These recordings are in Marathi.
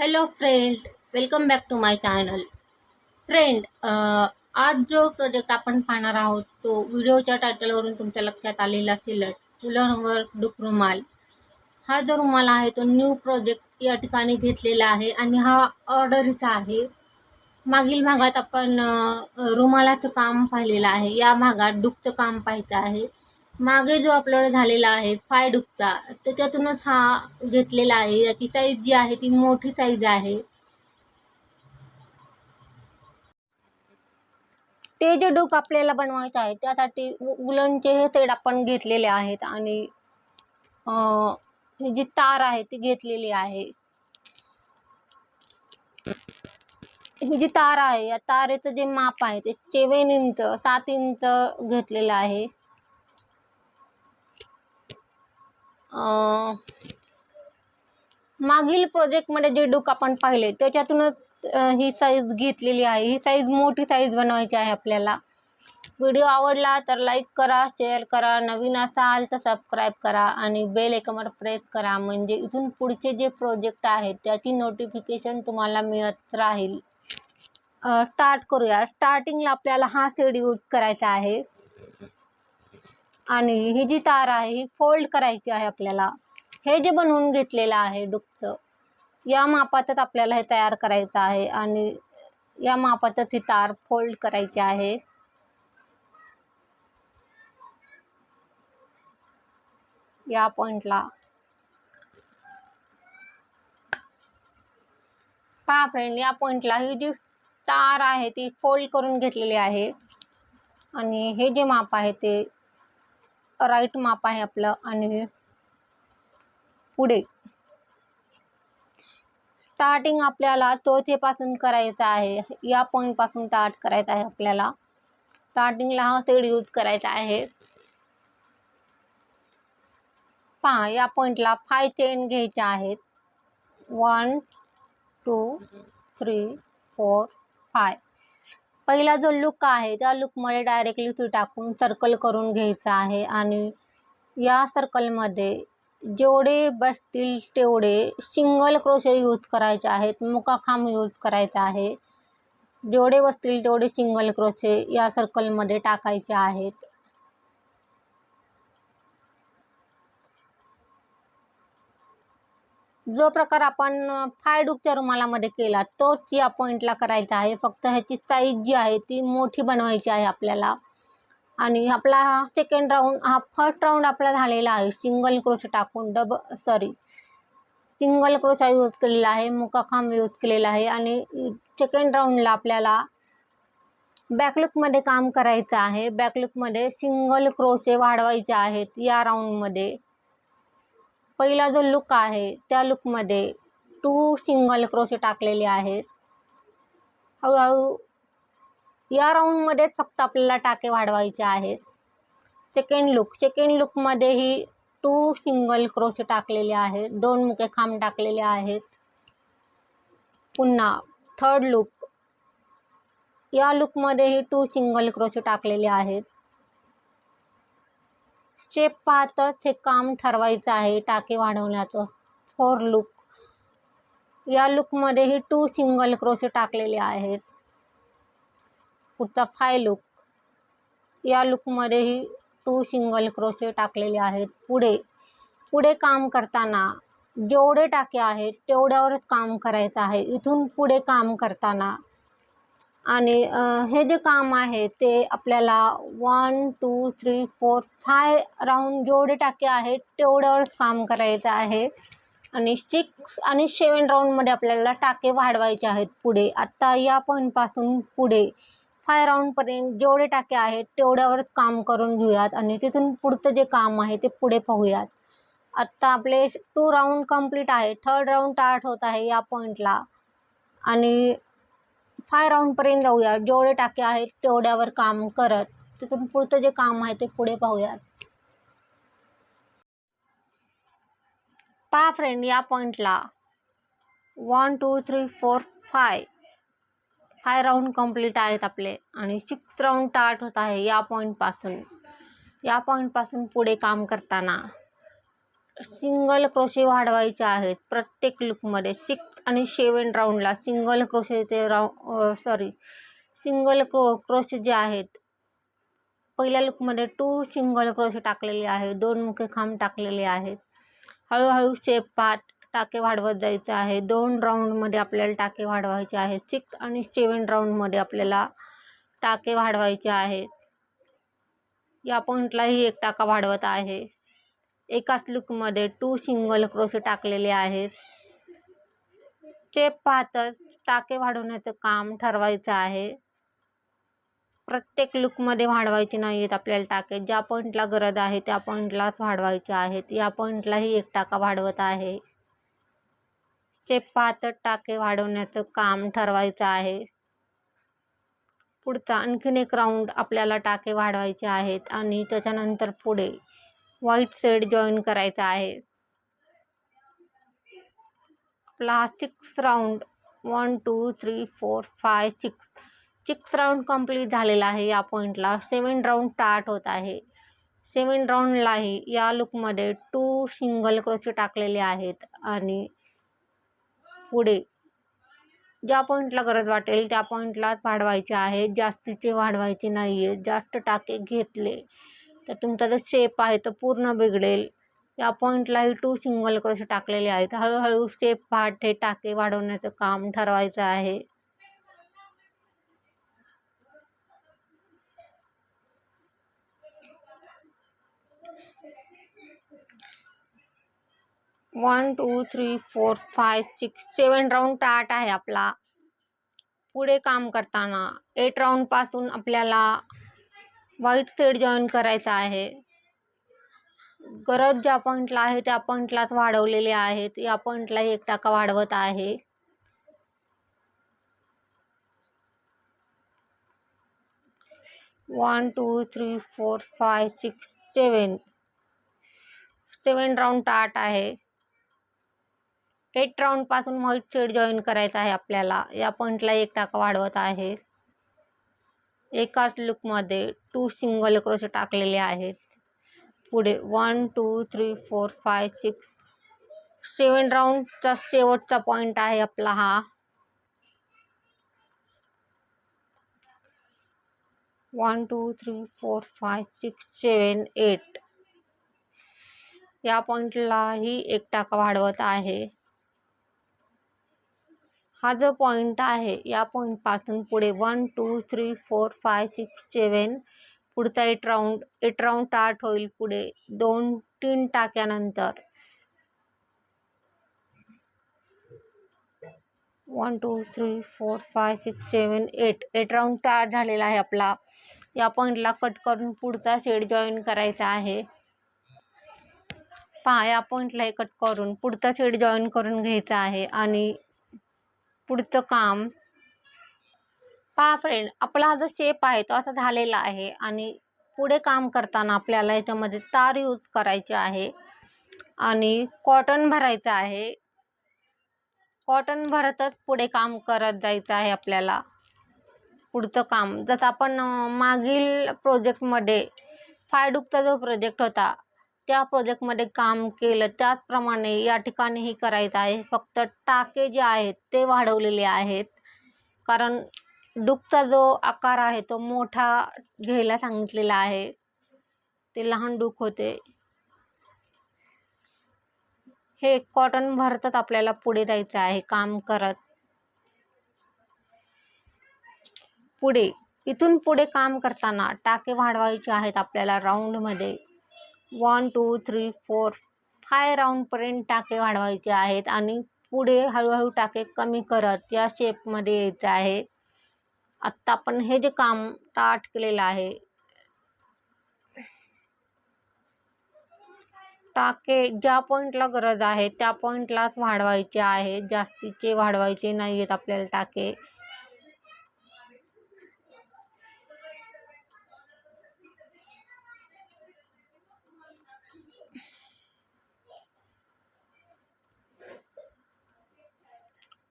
Hello friend welcome back to my channel friend आज जो प्रोजेक्ट आपण पाहणार आहोत तो व्हिडिओच्या टायटलवरून तुमच्या लक्षात आलेला असेलच फुलांवर डुक रुमाल हा जो रुमाल आहे तो न्यू प्रोजेक्ट या ठिकाणी घेतलेला आहे आणि हा ऑर्डरीचा आहे. मागील भागात आपण रुमालाचं काम पाहिलेलं आहे. या भागात डुकचं काम पाहायचं आहे. मागे जो आपल्याकडे झालेला आहे फाय डुकचा त्याच्यातूनच हा घेतलेला आहे. याची साईज जी आहे ती मोठी साईज आहे. ते जे डोक आपल्याला बनवायचं आहे त्यासाठी उलनचे हे सेड आपण घेतलेले आहेत आणि जी तार आहे ती घेतलेली आहे. ही जी तार आहे या तारेचं जे माप आहे ते सेवन इंच सात इंच घेतलेलं आहे. मागील प्रोजेक्टमध्ये जे डुक आपण पाहिले त्याच्यातूनच ही साईज घेतलेली आहे. ही साईज मोठी साईज बनवायची आहे आपल्याला. व्हिडिओ आवडला तर लाईक करा शेअर करा. नवीन असाल तर सबस्क्राईब करा आणि बेल एकमर प्रेस करा. म्हणजे इथून पुढचे जे प्रोजेक्ट आहेत त्याची नोटिफिकेशन तुम्हाला मिळत राहील. स्टार्ट करूया. स्टार्टिंगला आपल्याला हा सेड यूज करायचा आहे. आणि ही जी तार आहे ही फोल्ड करायची आहे आपल्याला. हे जे बनवून घेतलेलं आहे डुकचं या मापातच आपल्याला हे तयार करायचं आहे आणि या मापातच ही तार फोल्ड करायची आहे. या पॉइंटला. पहा फ्रेंड या पॉइंटला ही जी तार आहे ती फोल्ड करून घेतलेली आहे. आणि हे जे माप आहे ते राईट माप आहे आपलं आणि पुढे. स्टार्टिंग आपल्याला चोचेपासून करायचं आहे. या पॉईंटपासून स्टार्ट करायचं आहे आपल्याला. स्टार्टिंगला हा सेड यूज करायचा आहे. पहा या पॉईंटला फाय चेन घ्यायच्या आहेत. One two three four five पहिला जो लुक आहे त्या लुकमध्ये डायरेक्टली ती टाकून सर्कल करून घ्यायचं आहे आणि या सर्कलमध्ये जेवढे बसतील तेवढे सिंगल क्रोशे यूज करायचे आहेत मुकाखांब यूज करायचा आहे. जेवढे बसतील तेवढे सिंगल क्रोशे या सर्कलमध्ये टाकायचे आहेत. जो प्रकार आपण फाय डुकच्या रुमालामध्ये केला तोच या पॉईंटला करायचा आहे फक्त ह्याची साईज जी आहे ती मोठी बनवायची आहे आपल्याला. आणि आपला हा सेकंड राऊंड हा फर्स्ट राऊंड आपला झालेला आहे. सिंगल क्रोशे टाकून डब सॉरी सिंगल क्रोशा यूज केलेला आहे मुकाखांब यूज केलेला आहे. आणि सेकंड राऊंडला आपल्याला बॅकलुकमध्ये काम करायचं आहे. बॅकलुकमध्ये सिंगल क्रोशे वाढवायचे आहेत या राऊंडमध्ये पहिला जो लुक आहे त्या लुकमध्ये टू सिंगल क्रोशे टाकलेले आहेत. हळूहळू या राऊंडमध्येच फक्त आपल्याला टाके वाढवायचे आहेत. सेकंड लुक सेकंड लुकमध्येही टू सिंगल क्रोशे टाकलेले आहेत. दोन मुके खांब टाकलेले आहेत. पुन्हा थर्ड लुक या लुकमध्येही टू सिंगल क्रोशे टाकलेले आहेत. स्टेप पाहतच हे काम ठरवायचं आहे टाके वाढवण्याचं. फोर लुक या लुकमध्येही टू सिंगल क्रोसे टाकलेले आहेत. पुढचा फाय लुक या लुकमध्येही टू सिंगल क्रोसे टाकलेले आहेत. पुढे पुढे काम करताना जेवढे टाके आहेत तेवढ्यावरच काम करायचं आहे. इथून पुढे काम करताना आणि हे जे काम आहे ते आपल्याला one two three four five round जेवढे टाके आहेत तेवढ्यावरच काम करायचं आहे. आणि सिक्स आणि सेवन राऊंडमध्ये आपल्याला टाके वाढवायचे आहेत पुढे. आत्ता या पॉईंटपासून पुढे फाय राऊंडपर्यंत जेवढे टाके आहेत तेवढ्यावरच काम करून घेऊयात आणि तिथून पुढचं जे काम आहे ते पुढे पाहूयात. आत्ता आपले टू राऊंड कंप्लीट आहे. थर्ड राऊंड स्टार्ट होत आहे या पॉईंटला आणि फाय राऊंडपर्यंत जाऊया. जेवढे टाके आहेत तेवढ्यावर काम करत तिथून पुढचं जे काम आहे ते पुढे पाहूयात. पहा फ्रेंड या पॉईंटला one two three four five five round complete आहेत आपले. आणि सिक्स राऊंड स्टार्ट होत आहे या पॉईंटपासून या पॉईंटपासून पुढे काम करताना. सिंगल क्रोशे वाढवायचे आहेत प्रत्येक लुकमध्ये सिक्स आणि सेवन राऊंडला सिंगल क्रोशेचे राऊ सॉरी सिंगल क्रो क्रोशे जे आहेत पहिल्या लुकमध्ये टू सिंगल क्रोशे टाकलेले आहे दोन मुखे खांब टाकलेले आहेत. हळूहळू शेप पाठ टाके वाढवत जायचे आहे. दोन राऊंडमध्ये आपल्याला टाके वाढवायचे आहेत. सिक्स आणि सेवन राऊंडमध्ये आपल्याला टाके वाढवायचे आहेत. या पॉईंटलाही एक टाका वाढवत आहे. एकाच लुकमध्ये टू सिंगल क्रोशे टाकलेले आहेत. चेप पाहतच टाके वाढवण्याचं काम ठरवायचं आहे. प्रत्येक लुकमध्ये वाढवायचे नाही आहेत आपल्याला टाके. ज्या पॉईंटला गरज आहे त्या पॉईंटलाच वाढवायचे आहेत. या पॉईंटलाही एक टाका वाढवत आहे. चेप पाहतच टाके वाढवण्याचं काम ठरवायचं आहे. पुढचा आणखीन एक राऊंड आपल्याला टाके वाढवायचे आहेत आणि त्याच्यानंतर पुढे व्हाईट सेड जॉईन करायचा आहे. आपला six round one two three four five six. Six round complete झालेला आहे या पॉईंटला सेवन राऊंड स्टार्ट होत आहे. सेवन राऊंडलाही या लुकमध्ये टू सिंगल क्रोशे टाकलेले आहेत आणि पुढे ज्या पॉईंटला गरज वाटेल त्या पॉईंटलाच वाढवायचे आहे. जास्तीचे वाढवायचे नाही आहेत जास्त टाके घेतले. तर तुमचा जो शेप आहे तो पूर्ण बिघडेल. या पॉईंटलाही टू सिंगल क्रोशे टाकलेले आहेत. हळूहळू शेप पाठ हे टाके वाढवण्याचं काम ठरवायचं आहे. One two three four five six seven round टाट आहे आपला. पुढे काम करताना एट राऊंडपासून आपल्याला व्हाईट सेड जॉईन करायचा आहे. गरज ज्या पॉईंटला आहे त्या पॉईंटलाच वाढवलेले आहेत. या पॉईंटला एक टाका वाढवत आहे. One two three four five six seven seven round टाट आहे. एट राऊंडपासून व्हाईट सेड जॉईन करायचा आहे आपल्याला. या पॉईंटला एक टाका वाढवत आहे. एकाच लुकमध्ये टू सिंगल क्रोशे टाकलेले आहेत. पुढे one two three four five six seven राऊंडचा शेवटचा पॉईंट आहे आपला हा. One two three four five six seven eight या पॉईंटलाही एक टाका वाढवत आहे. हा जो पॉईंट आहे या पॉईंटपासून पुढे one two three four five six seven पुढचा eight round eight round start होईल पुढे. दोन तीन टाक्यानंतर. One two three four five six seven eight eight round start झालेला आहे आपला. या पॉईंटला कट करून पुढचा सेट जॉईन करायचा आहे. पहा या पॉईंटला कट करून पुढचा सेट जॉईन करून घ्यायचा आहे. आणि पुढचं काम. पहा फ्रेंड आपला हा जो शेप आहे तो असा झालेला आहे आणि पुढे काम करताना आपल्याला याच्यामध्ये तार यूज करायचे आहे आणि कॉटन भरायचं आहे. कॉटन भरतच पुढे काम करत जायचं आहे आपल्याला. पुढचं काम जसं आपण मागील प्रोजेक्टमध्ये फायडुकचा जो प्रोजेक्ट होता त्या प्रोजेक्टमध्ये काम केलं. त्याचप्रमाणे या ठिकाणीही करायचं आहे. फक्त टाके जे आहेत ते वाढवलेले आहेत. कारण डुकचा जो आकार आहे तो मोठा घ्यायला सांगितलेला आहे. ते लहान डूक होते. हे कॉटन भरतात आपल्याला पुढे जायचं आहे. काम करत. पुढे. इथून पुढे काम करताना टाके वाढवायचे आहेत आपल्याला राऊंडमध्ये one two three four five राऊंडपर्यंत टाके वाढवायचे आहेत आणि पुढे हळूहळू टाके कमी करत या शेपमध्ये यायचं आहे. आत्ता आपण हे जे काम स्टार्ट केलेलं आहे टाके ज्या पॉईंटला गरज आहे त्या पॉईंटलाच वाढवायचे आहे. जास्तीचे वाढवायचे नाही आहेत आपल्याला टाके.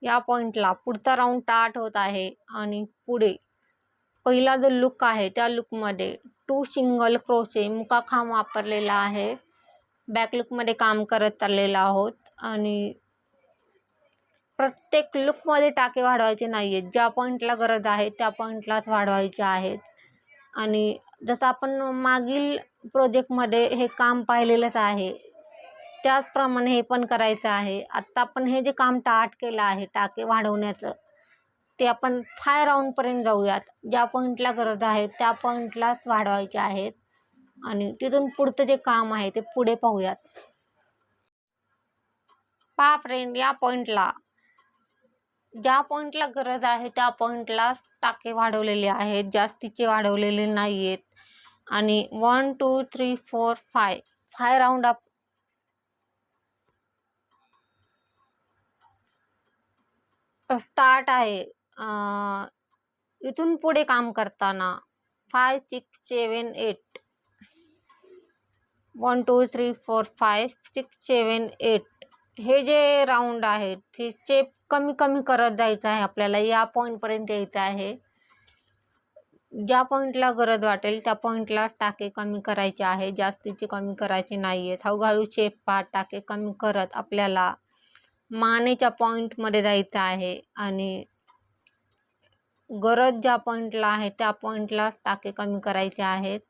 या पॉईंटला पुढचा राऊंड टाट होत आहे आणि पुढे पहिला जो लुक आहे त्या लुकमध्ये टू सिंगल क्रोचे मुकाखांब वापरलेला आहे. बॅक लुकमध्ये काम करत चाललेलो आहोत आणि प्रत्येक लुकमध्ये टाके वाढवायचे नाही आहेत ज्या पॉईंटला गरज आहे त्या पॉईंटलाच वाढवायचे आहेत. आणि जसं आपण मागील प्रोजेक्टमध्ये हे काम पाहिलेलंच आहे त्याचप्रमाणे हे पण करायचं आहे. आत्ता आपण हे जे काम टाट केलं आहे टाके वाढवण्याचं ते आपण फाय राऊंडपर्यंत जाऊयात. ज्या पॉईंटला गरज आहे त्या पॉईंटलाच वाढवायचे आहेत. आणि तिथून पुढचं जे काम आहे ते पुढे पाहूयात. पहा फ्रेंड या पॉईंटला. ज्या पॉईंटला गरज आहे त्या पॉईंटला टाके वाढवलेले आहेत. जास्तीचे वाढवलेले नाही आहेत आणि one two three four five five round आप स्टार्ट आहे. इथून पुढे काम करताना five six seven eight one two three four five six seven eight हे जे राऊंड आहेत ते स्टेप कमी कमी करत जायचं आहे आपल्याला. या पॉईंटपर्यंत यायचं आहे. ज्या पॉईंटला गरज वाटेल त्या पॉईंटला टाके कमी करायचे आहे. जास्तीचे कमी करायचे नाही आहेत हळूहळू शेप पाठ टाके कमी करत आपल्याला मानेच्या पॉईंटमध्ये जायचं आहे आणि गरज ज्या पॉईंटला आहे त्या पॉईंटला टाके कमी करायचे आहेत.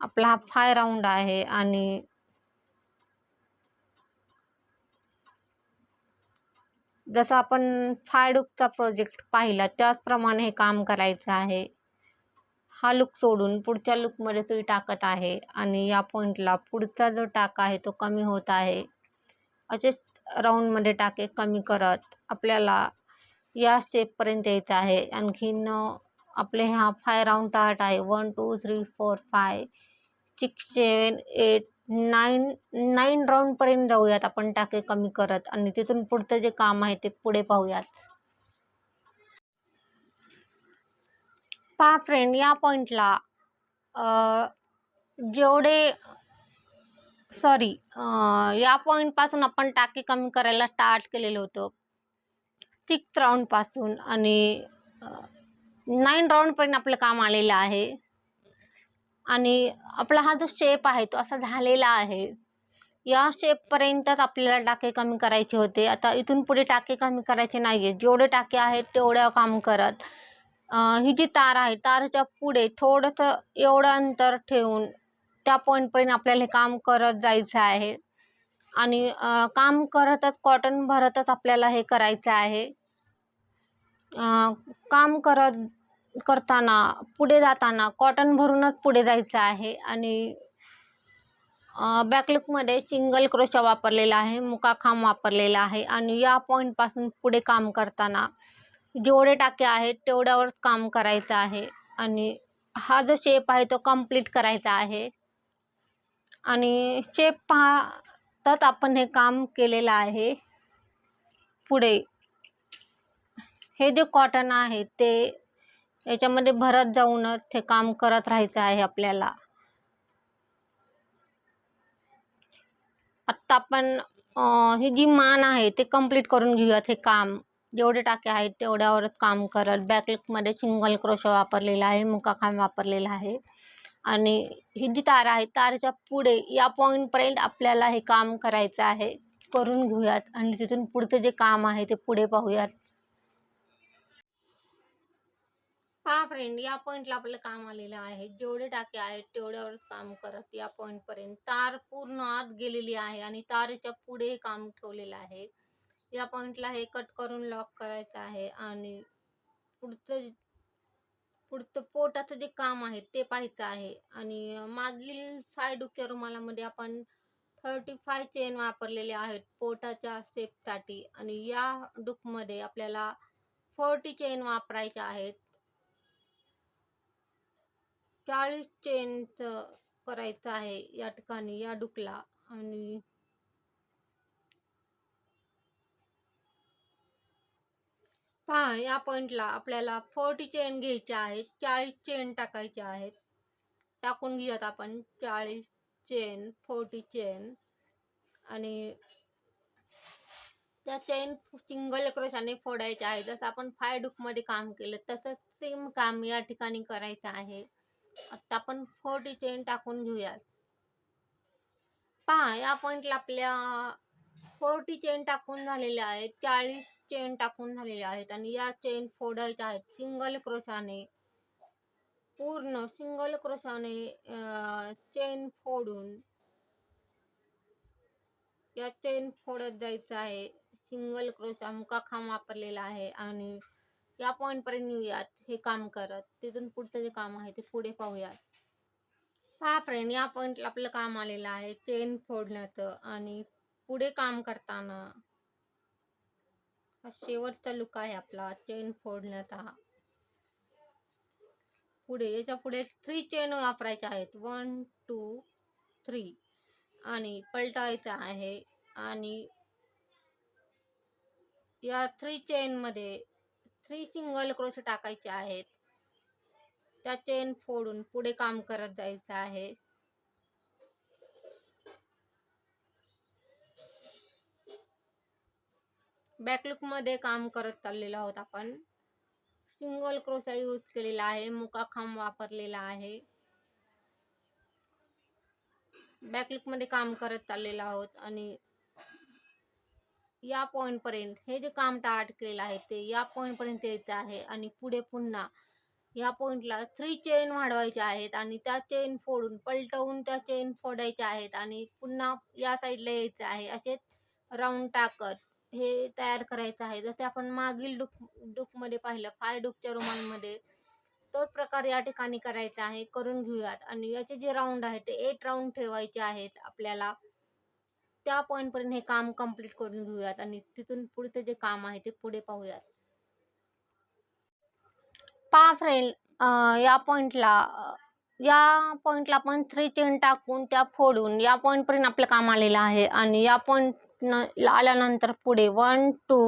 आपला हा फाय राऊंड आहे आणि जसं आपण फायडुकचा प्रोजेक्ट पाहिला त्याचप्रमाणे हे काम करायचं आहे. हा लुक सोडून पुढच्या लुकमध्ये तुम्ही टाकत आहे आणि या पॉईंटला पुढचा जो टाका आहे तो कमी होत आहे. असेच राऊंडमध्ये टाके कमी करत आपल्याला या स्टेपपर्यंत येत आहे. आणखीन आपले हा फाय राऊंड टार्ट आहे. One two three four five six seven eight nine nine राऊंडपर्यंत जाऊयात आपण टाके कमी करत. आणि तिथून पुढचं जे काम आहे ते पुढे पाहूयात. पहा फ्रेंड या पॉईंटला जेवढे सॉरी या पॉईंटपासून आपण टाके कमी करायला स्टार्ट केलेलं होतं. सिक्स राऊंडपासून आणि नाईन राऊंडपर्यंत आपलं काम आलेलं आहे. आणि आपला हा जो स्टेप आहे तो असा झालेला आहे. या स्टेपपर्यंतच आपल्याला टाके कमी करायचे होते. आता इथून पुढे टाके कमी करायचे नाही आहेत जेवढे टाके आहेत तेवढ्या काम करत. ही जी तार आहे तारच्या पुढे थोडंसं एवढं अंतर ठेवून त्या पॉईंटपर्यंत आपल्याला हे काम करत जायचं आहे. आणि काम करतच कॉटन भरतच आपल्याला हे करायचं आहे. काम करत करताना पुढे जाताना कॉटन भरूनच पुढे जायचं आहे. आणि बॅकलुकमध्ये सिंगल क्रोशा वापरलेला आहे मुकाखांब वापरलेला आहे. आणि या पॉईंटपासून पुढे काम करताना जेवढे टाके आहेत तेवढ्यावरच काम करायचं आहे. आणि हा जो शेप आहे तो कंप्लीट करायचा आहे. आणि शेप पाहतात आपण हे काम केलेलं आहे पुढे हे जे कॉटन आहे ते याच्यामध्ये भरत जाऊनच हे काम करत राहायचं आहे आपल्याला. आत्ता आपण ही जी मान आहे ते कंप्लीट करून घेऊयात हे काम. जेवढे टाके आहेत तेवढ्यावरच काम करत. बॅकलुकमध्ये सिंगल क्रोशा वापरलेला आहे मुकाखांब वापरलेला आहे. आणि ही जी तार आहे तारच्या पुढे या पॉईंटपर्यंत आपल्याला हे काम करायचं आहे. करून घेऊयात आणि तिथून पुढचं जे काम आहे ते पुढे पाहूयात. पहा फ्रेंड या पॉईंटला आपलं काम आलेलं आहे. जेवढे टाके आहेत तेवढ्यावरच काम करत या पॉईंटपर्यंत तार पूर्ण आत गेलेली आहे आणि तारेच्या पुढे हे काम ठेवलेलं आहे. या पॉईंटला हे कट करून लॉक करायचं आहे आणि पुढचं पुढचं पोटाचं जे काम आहे ते पाहायचं आहे. आणि मागील फाय डुक्या रुमालामध्ये आपण थर्टी फाय चेन वापरलेले आहेत पोटाच्या शेपसाठी. आणि या डुकमध्ये आपल्याला फोर्टी चेन वापरायच्या आहेत. चाळीस चेनचं करायचं आहे या ठिकाणी या डुकला. आणि पहा या पॉइंटला आपल्याला फोर्टी चेन घ्यायच्या आहेत चाळीस चेन टाकायच्या आहेत. टाकून घेऊयात आपण चाळीस चेन फोर्टी चेन आणि त्या चेन सिंगल क्रोशाने फोडायच्या आहे जसं आपण फाय डुकमध्ये काम केलं तसंच सेम काम या ठिकाणी करायचं आहे. आता आपण फोर्टी चेन टाकून घेऊयात. पहा या पॉइंटला आपल्या फोर्टी चेन टाकून झालेल्या आहेत चाळीस चेन टाकून झालेल्या आहेत आणि या चेन फोडायच्या आहेत. सिंगल क्रोशाने पूर्ण सिंगल क्रोशाने चेन फोडून या चेन फोडत जायचं आहे. सिंगल क्रोशा मुका खांब वापरलेला आहे आणि या पॉईंटपर्यंत येऊयात हे काम करत तिथून पुढचं जे काम आहे ते पुढे पाहूयात. हा फ्रेंड या पॉईंटला आपलं काम आलेलं आहे चेन फोडण्याचं आणि पुढे काम करताना. हा शेवटचा लुक आहे आपला चेन फोडण्याचा. पुढे याच्यापुढे थ्री चेन वापरायच्या आहेत. वन टू थ्री आणि पलटायचं आहे. आणि या थ्री चेनमध्ये थ्री सिंगल क्रोश टाकायचे आहेत. त्या चेन फोडून पुढे काम करत जायचं आहे. बॅकलुकमध्ये काम करत चाललेलो आहोत आपण. सिंगल क्रोसा यूज केलेला आहे मुका खांब वापरलेला आहे. बॅकलुकमध्ये काम करत चाललेलो आहोत आणि या पॉईंटपर्यंत हे जे काम टाट केलेलं आहे ते या पॉईंटपर्यंत यायचं आहे आणि पुढे पुन्हा या पॉईंटला थ्री चेन वाढवायच्या आहेत आणि त्या चेन फोडून पलटवून त्या चेन फोडायच्या आहेत आणि पुन्हा या साईडला यायचं आहे. असेच राऊंड टाकत हे तयार करायचं आहे. जसे आपण मागील डुक डुकमध्ये पाहिलं फाय डुकच्या रुमालमध्ये तोच प्रकार या ठिकाणी करायचा आहे. करून घेऊयात. आणि याचे जे राऊंड आहे ते एट राऊंड ठेवायचे आहेत आपल्याला. त्या पॉईंटपर्यंत हे काम कंप्लीट करून घेऊयात. आणि तिथून पुढचं जे काम आहे ते पुढे पाहूयात. पा फ्रेंड या पॉईंटला या पॉईंटला आपण थ्री चेन टाकून त्या फोडून या पॉईंटपर्यंत आपलं काम आलेलं आहे. आणि या पॉईंट न आल्यानंतर पुढे वन टू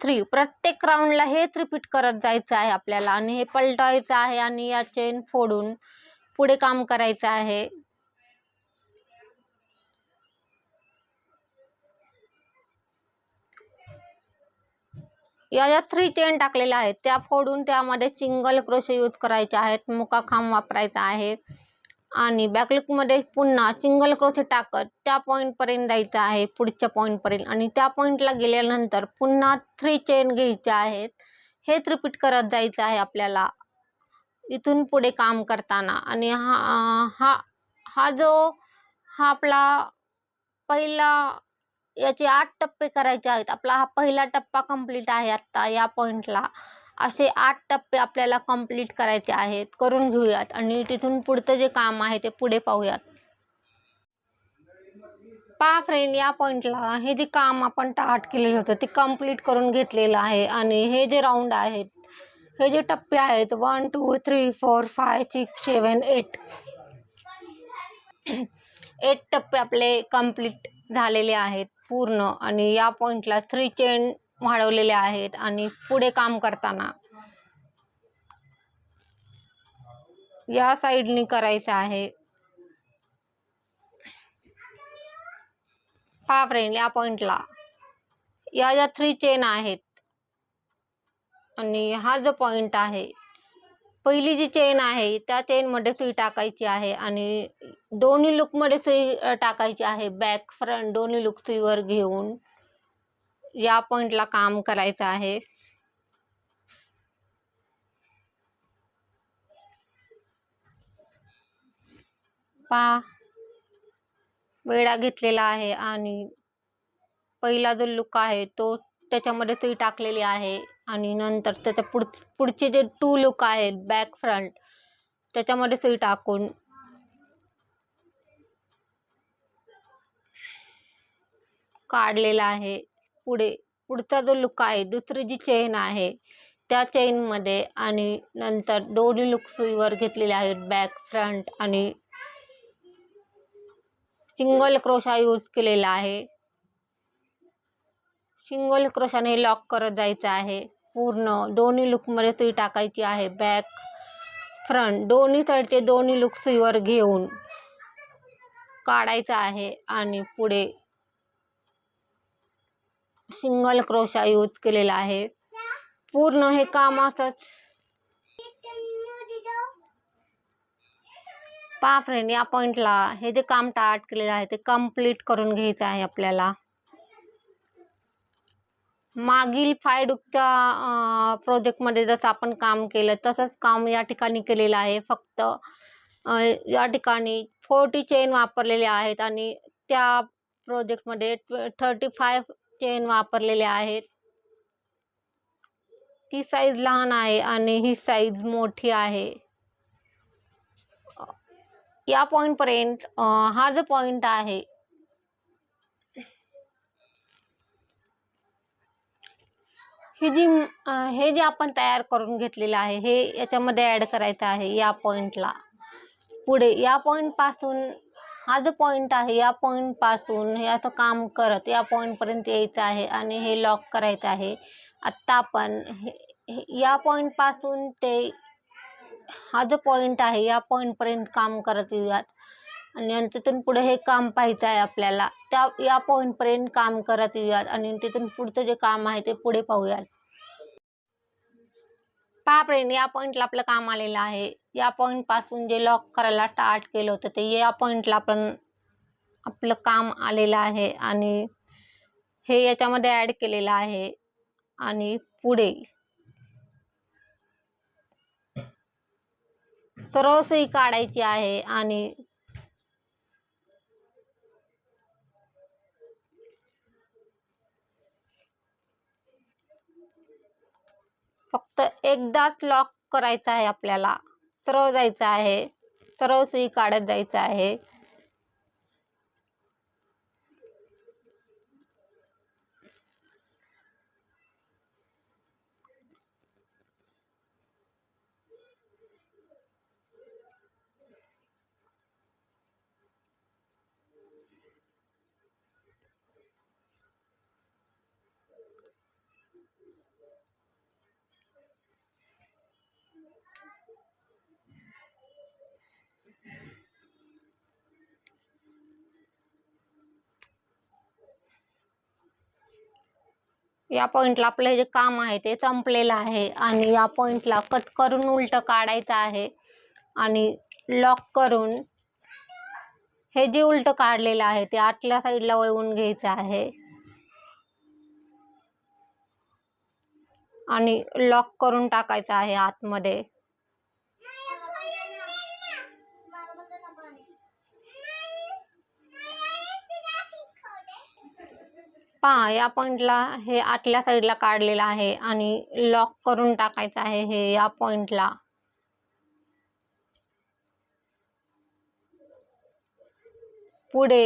थ्री प्रत्येक राऊंडला हेच रिपीट करत जायचं आहे आपल्याला. आणि हे पलटायचं आहे आणि या चेन फोडून पुढे काम करायचं आहे. या ज्या थ्री चेन टाकलेल्या आहेत. त्या फोडून त्यामध्ये सिंगल क्रोशे यूज करायचे आहेत. मुका खांब वापरायचा आहे. आणि बॅकलुकमध्ये पुन्हा सिंगल क्रोशे टाकत त्या पॉईंटपर्यंत जायचं आहे पुढच्या पॉईंटपर्यंत आणि त्या पॉईंटला गेल्यानंतर पुन्हा थ्री चेन घ्यायच्या आहेत. हेच रिपीट करत जायचं आहे आपल्याला. इथून पुढे काम करताना. आणि हा हा हा जो हा आपला पहिला याचे आठ टप्पे करायचे आहेत. आपला हा पहिला टप्पा कंप्लीट आहे आत्ता या पॉईंटला असे आठ टप्पे आपल्याला कंप्लीट करायचे आहेत. करून घेऊयात आणि तिथून पुढचं जे काम आहे ते पुढे पाहूयात. पा फ्रेंड या पॉईंटला हे जे काम आपण टाट केलेलं होतं ते कंप्लीट करून घेतलेलं आहे. आणि हे जे राऊंड आहेत हे जे टप्पे आहेत one two three four five six seven eight eight टप्पे आपले कंप्लीट झालेले आहेत पूर्ण. आणि या पॉईंटला थ्री चेन वाढवलेले आहेत आणि पुढे काम करताना. या साईडनी करायचं आहे. पहा फ्रेंड या पॉइंटला या ज्या थ्री चेन आहेत आणि हा जो पॉइंट आहे पहिली जी चेन आहे त्या चेनमध्ये सुई टाकायची आहे आणि दोन्ही लुकमध्ये सुई टाकायची आहे. बॅक फ्रंट दोन्ही लुक सुईवर घेऊन. या पॉइंटला काम करायचं आहे. पा वेळा घेतलेला आहे आणि पहिला जो लुक आहे तो त्याच्यामध्ये सुई टाकलेली आहे आणि नंतर त्याच्या पुढ पुढचे जे टू लुक आहेत बॅक फ्रंट त्याच्यामध्ये सुई टाकून काढलेला आहे. पुढे. पुढचा जो लुक आहे दुसरी जी चेन आहे त्या चेनमध्ये आणि नंतर दोन्ही लुक सुईवर घेतलेले आहेत बॅक फ्रंट आणि सिंगल क्रोशा यूज केलेला आहे. सिंगल क्रोशाने लॉक करत जायचं आहे. पूर्ण दोन्ही लुकमध्ये सुई टाकायची आहे बॅक फ्रंट दोन्ही साईडचे दोन्ही लुक सुईवर घेऊन काढायचं आहे आणि पुढे सिंगल क्रोशा यूज केलेला आहे. पूर्ण हे काम असंच पा फ्रेंड या पॉईंटला हे जे काम टाट केलेलं आहे ते कंप्लीट करून घ्यायचं आहे आपल्याला. मागील फायडुकच्या प्रोजेक्टमध्ये जसं आपण काम केलं तसंच काम या ठिकाणी केलेलं आहे. फक्त या ठिकाणी फोर्टी चेन वापरलेले आहेत आणि त्या प्रोजेक्टमध्ये थर्टी फाय चेन वापरलेले आहेत. ती साईज लहान आहे आणि ही साईज मोठी आहे. या पॉईंटपर्यंत हा जो पॉईंट आहे ही जी हे जे आपण तयार करून घेतलेलं आहे हे याच्यामध्ये ॲड करायचं आहे या पॉईंटला पुढे या पॉईंटपासून हा जो पॉईंट आहे या पॉईंटपासून हे असं काम करत या पॉईंटपर्यंत यायचं आहे आणि हे लॉक करायचं आहे. आत्ता आपण हे या पॉईंटपासून ते हा जो पॉईंट आहे या पॉईंटपर्यंत काम करत येऊयात. आणि आणि तिथून पुढे हे काम पाहायचं आहे आपल्याला. त्या या पॉईंटपर्यंत काम करत येऊयात आणि तिथून पुढचं जे काम आहे ते पुढे पाहूयात. पहा फ्रेंड या पॉईंटला आपलं काम आलेलं आहे. या पॉईंटपासून जे लॉक करायला स्टार्ट केलं होतं ते या पॉईंटला आपण आपलं काम आलेलं आहे आणि हे याच्यामध्ये ॲड केलेलं आहे आणि पुढे. सरळ सही काढायची आहे आणि फक्त एकदाच लॉक करायचं आहे आपल्याला. सरळ जायचं आहे. सरळ सुई काढत जायचं आहे. या पॉईंटला आपलं जे काम आहे ते संपलेलं आहे. आणि या पॉईंटला कट करून उलटं काढायचं आहे. आणि लॉक करून हे जे उलटं काढलेलं आहे ते आतल्या साईडला वळवून घ्यायचं आहे. आणि लॉक करून टाकायचं आहे आतमध्ये. पहा या पॉइंटला हे आतल्या साईडला काढलेलं आहे आणि लॉक करून टाकायचं आहे हे या पॉइंटला पुढे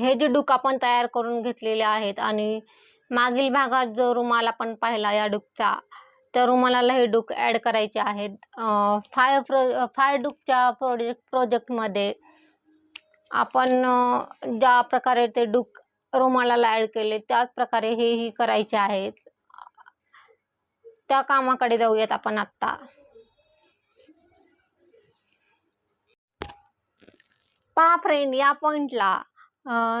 हे जे डुक आपण तयार करून घेतलेले आहेत आणि मागील भागात जो रुमाल आपण पाहिला या डुकचा त्या रुमालाला हे डुक ॲड करायचे आहेत. फाय प्रो फाय डुकच्या प्रोजेक्ट प्रोजेक्टमध्ये आपण ज्या प्रकारे ते डुक रुमालाला ॲड केले. त्याच प्रकारे हेही करायचे आहेत. त्या कामाकडे जाऊयात आपण आत्ता. पहा फ्रेंड या पॉइंटला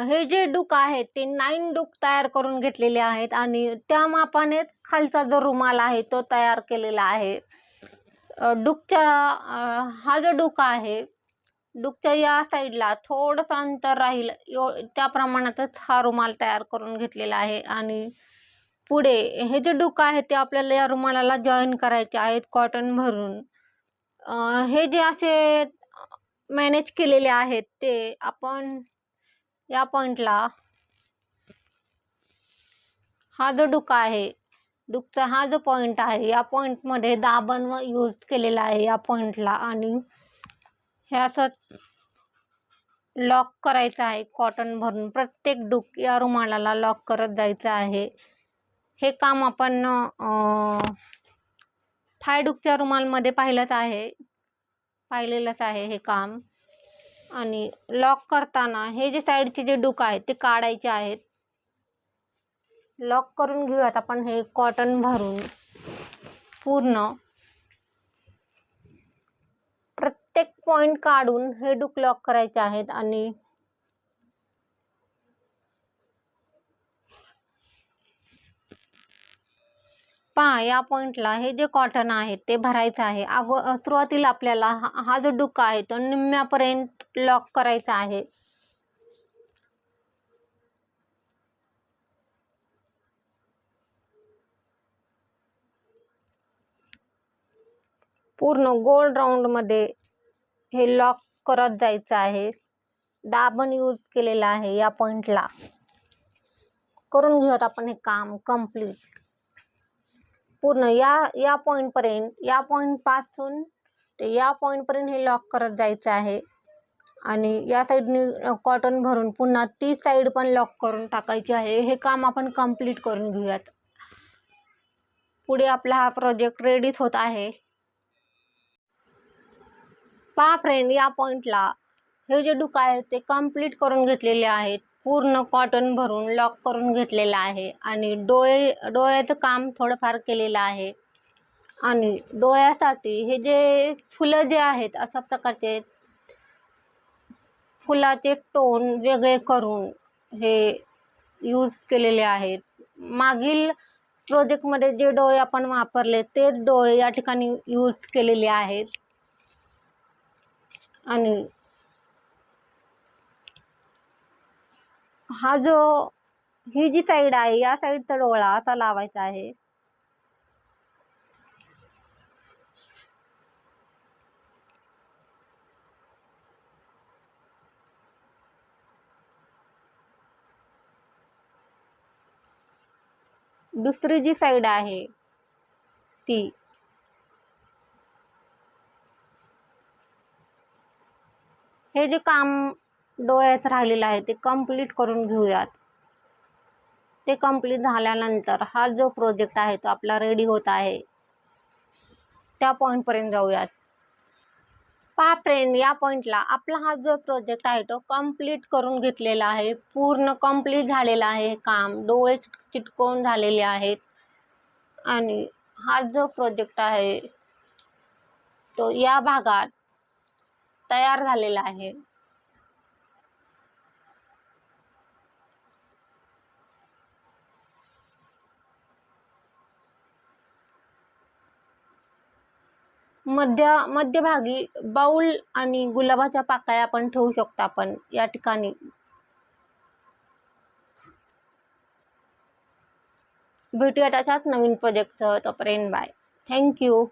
हे जे डुक आहेत ते नाईन डुक तयार करून घेतलेले आहेत आणि त्या मापाने खालचा जो रुमाल आहे तो तयार केलेला आहे. डुकच्या हा जो डुक आहे डुकच्या या साईडला थोडंसं अंतर राहील. एव त्या प्रमाणातच हा रुमाल तयार करून घेतलेला आहे. आणि पुढे हे जे डुकं आहे ते आपल्याला या रुमालाला जॉईन करायचे आहेत कॉटन भरून. हे जे असे मॅनेज केलेले आहेत ते आपण या पॉईंटला हा जो डुका आहे डुकचा हा जो पॉईंट आहे या पॉईंटमध्ये दाबण व यूज केलेला आहे या पॉईंटला आणि हे असं लॉक करायचं आहे कॉटन भरून. प्रत्येक डुक या रुमालाला लॉक करत जायचं आहे. हे काम आपण फाय डुकच्या रुमालमध्ये पाहिलंच आहे. पाहिलेलंच आहे हे काम. आणि लॉक करताना हे जे साईडचे जे डुक आहेत ते काढायचे आहेत. लॉक करून घेऊयात आपण हे कॉटन भरून. पूर्ण. प्रत्येक पॉईंट काढून हे डुक लॉक करायचे आहेत आणि पहा या पॉईंटला हे जे कॉटन आहे ते भरायचं आहे. अगो सुरुवातीला आपल्याला हा हा जो डुक आहे तो निम्म्यापर्यंत लॉक करायचा आहे. पूर्ण गोल राऊंडमध्ये हे लॉक करत जायचं आहे. दाबण यूज केलेला आहे या पॉईंटला करून घेऊयात आपण हे काम कंप्लीट पूर्ण या या पॉईंटपर्यंत या पॉईंटपासून ते या पॉईंटपर्यंत हे लॉक करत जायचं आहे. आणि या साईडने कॉटन भरून पुन्हा ती साईड पण लॉक करून टाकायची आहे. हे काम आपण कंप्लीट करून घेऊयात. पुढे आपला हा प्रोजेक्ट रेडीच होत आहे. पहा फ्रेंड या पॉईंटला हे जे डुका आहे ते कंप्लीट करून घेतलेले आहेत. पूर्ण कॉटन भरून लॉक करून घेतलेलं आहे. आणि डोळे डोळ्याचं काम थोडंफार केलेलं आहे. आणि डोळ्यासाठी हे जे फुलं जे आहेत अशा प्रकारचे फुलाचे टोन वेगळे करून हे यूज केलेले आहेत. मागील प्रोजेक्टमध्ये जे डोळे आपण वापरले तेच डोळे या ठिकाणी यूज केलेले आहेत. आणि हा जो ही जी साईड आहे या साईडचा डोळा असा लावायचा आहे. दुसरी जी साईड आहे ती हे जे काम डोळ्याचं राहिलेलं आहे ते कंप्लीट करून घेऊयात. ते कंप्लीट झाल्यानंतर हा जो प्रोजेक्ट आहे तो आपला रेडी होत आहे. त्या पॉईंटपर्यंत जाऊयात. पहा फ्रेंड या पॉईंटला आपला हा जो प्रोजेक्ट आहे तो कंप्लीट करून घेतलेला आहे. पूर्ण कंप्लीट झालेला आहे काम. डोळे चिट चिटकवून झालेले आहेत. आणि हा जो प्रोजेक्ट आहे तो या भागात तयार झालेला आहे. मध्य मध्यभागी बाऊल आणि गुलाबाच्या पाकळ्या आपण ठेवू शकतो आपण या ठिकाणी. भेटूया त्याच्याच नवीन प्रोजेक्ट तोपर्यंत बाय थँक्यू